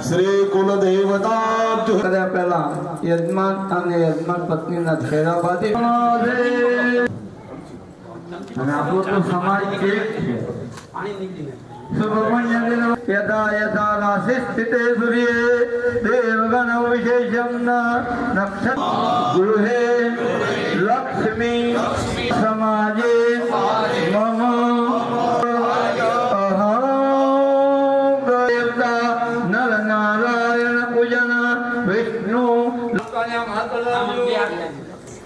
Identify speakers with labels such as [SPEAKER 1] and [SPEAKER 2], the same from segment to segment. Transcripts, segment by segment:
[SPEAKER 1] શ્રી કુલ દેવતા
[SPEAKER 2] કર્યા પહેલા યજમાન અને યજમાન પત્નીના થેરા બાદ અને આપણો તો સમાજ એક છે યદા રાશિ સ્થિતે સૂર્યે દેવગણ सूर्ये નક્ષત્ર ગૃહે લક્ષ્મી સમાજે મમ અહં દેવતા નર નારાયણ પૂજન વિષ્ણુ
[SPEAKER 1] તમેવ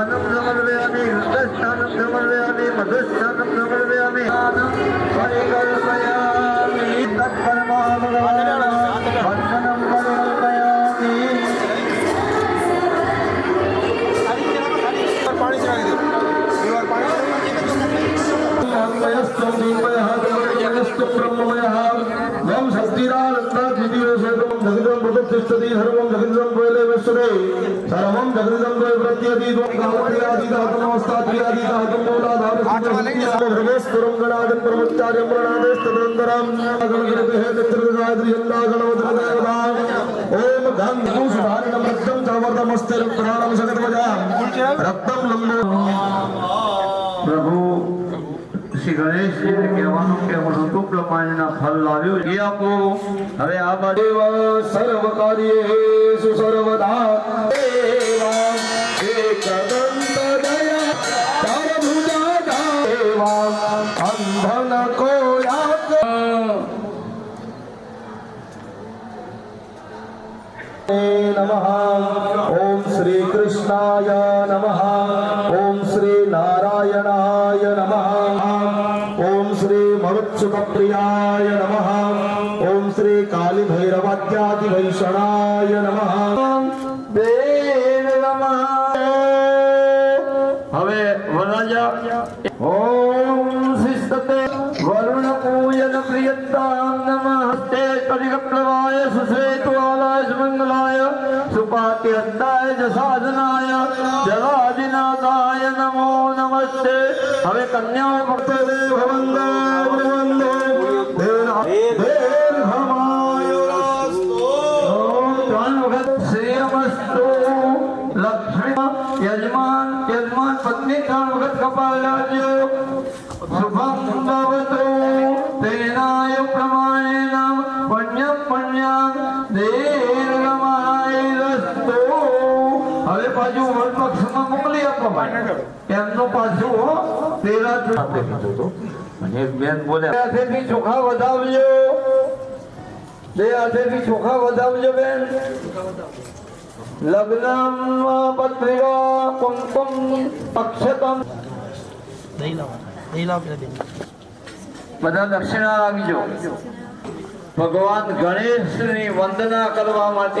[SPEAKER 2] స్థానం సమర్పయామి హృదయస్థానం సమర్పయామి మధుస్థానం సమర్పయామి పరికల్పయామి తత్పరమాభగవాన్ వందనం పరికల్పయామి వయస్సు దీపయ వయస్సు బ్రహ్మమయ ఓం సస్తిరానంద
[SPEAKER 1] సర్వం జగదం ప్రతిష్టతి ओम गंधु सुधारिणम रक्तम चवर्धमस्तर प्राणम सकटवजा रक्तम लंबो
[SPEAKER 2] प्रभु શ્રી ગણેશજીને કહેવાનું કે હું ઋતુ પ્રમાણેના ફલ લાવ્યો. એ આપો. હવે આ બાજુ.
[SPEAKER 1] સર્વ કાર્ય સર્વદા. નમઃ ઓમ શ્રી મરુત્સુકપ્રિયાય નમઃ ઓમ શ્રી કાલી ભૈરવાદ્યાદિ વૈષણાય નમઃ
[SPEAKER 2] દેવ હવે વનરાજા ઓમ શિસ્તતે વરુણ પૂજન પ્રિયતામ નમસ્તે પરિગપ્લવાય સુમંગલાય જ સાધનાય જલાદિનાથાય નમો નમસ્તે હવે કન્યા લક્ષ્મી યજમાન યજમાન પત્ની ત્રણ વખત કપાળ લાવજો શુભમ ભવતો તેનાય પ્રમાણેન આપો પાછું હો, તેરા આપી દીધું હતું. અને બેન બોલ્યા હાથેથી ચોખા વધાવજો. બે હાથેથી ચોખા વધાવજો બેન. લગ્નમાં પત્રિકા કુમકુમ અક્ષતમ. બધા દક્ષિણા લાવીજો ભગવાન ગણેશની વંદના કરવા માટે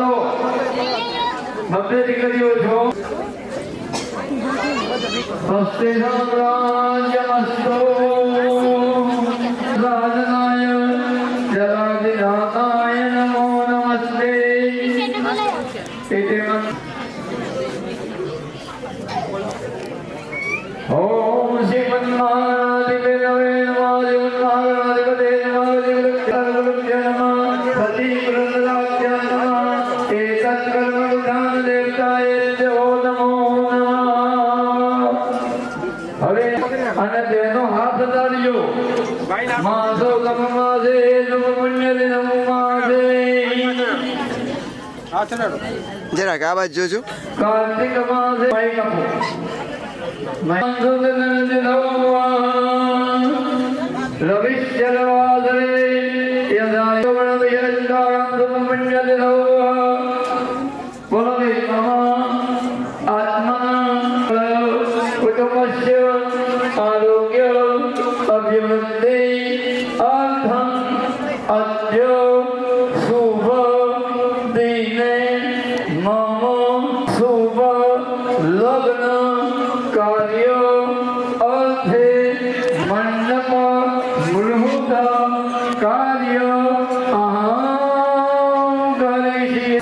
[SPEAKER 2] સભ્ય દીકરીઓ છો સ્વસ્તિ સામ્રાજ્ય અસ્તો રાજનાય જલાધિનાથાય નમો નમસ્તે ઇતિ મંત્ર અને તેનો હાથ ધાર્યો માસો કમમાસે નમ પુણ્યલે નમો માસે
[SPEAKER 3] જરાક આ બાજુ જોજો.
[SPEAKER 2] કાર્તિક માસે ભાઈ કપો મંસુદન દિનવા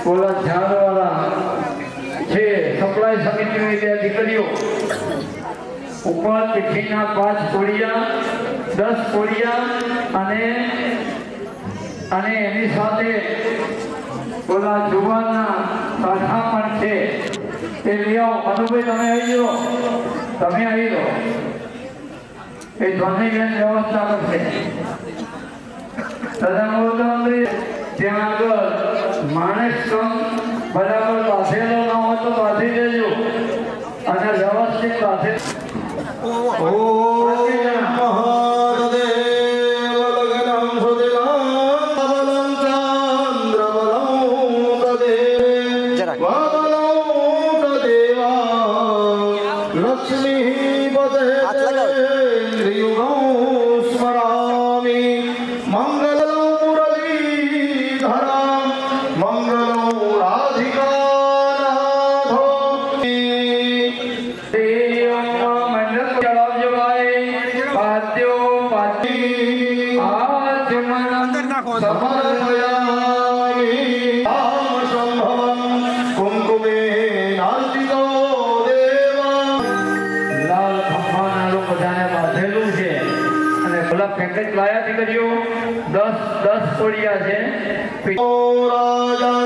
[SPEAKER 2] બોલા ઝાડવાળા છે, સપ્લાય સમિતિની બે દીકરીઓ. ઉપર તિથિના પાંચ કોડિયા દસ કોડિયા અને અને એની સાથે ઓલા જુવાનના કાંઠા પણ છે. તે આવો મનુભાઈ તમે આવી જાઓ. તમે આવી જાઓ. એ ધ્વનિબેન વ્યવસ્થા કરશે. પ્રધાનમંત્રી ત્યાં આગળ માણસ કમ બરાબર બાંધેલો ન હોય તો બાંધી દેજો. અને વ્યવસ્થિત બાંધે
[SPEAKER 1] ઓમ
[SPEAKER 2] પેકેજ લાયા દીકરીઓ દસ દસ કોડિયા છે.
[SPEAKER 1] રાજન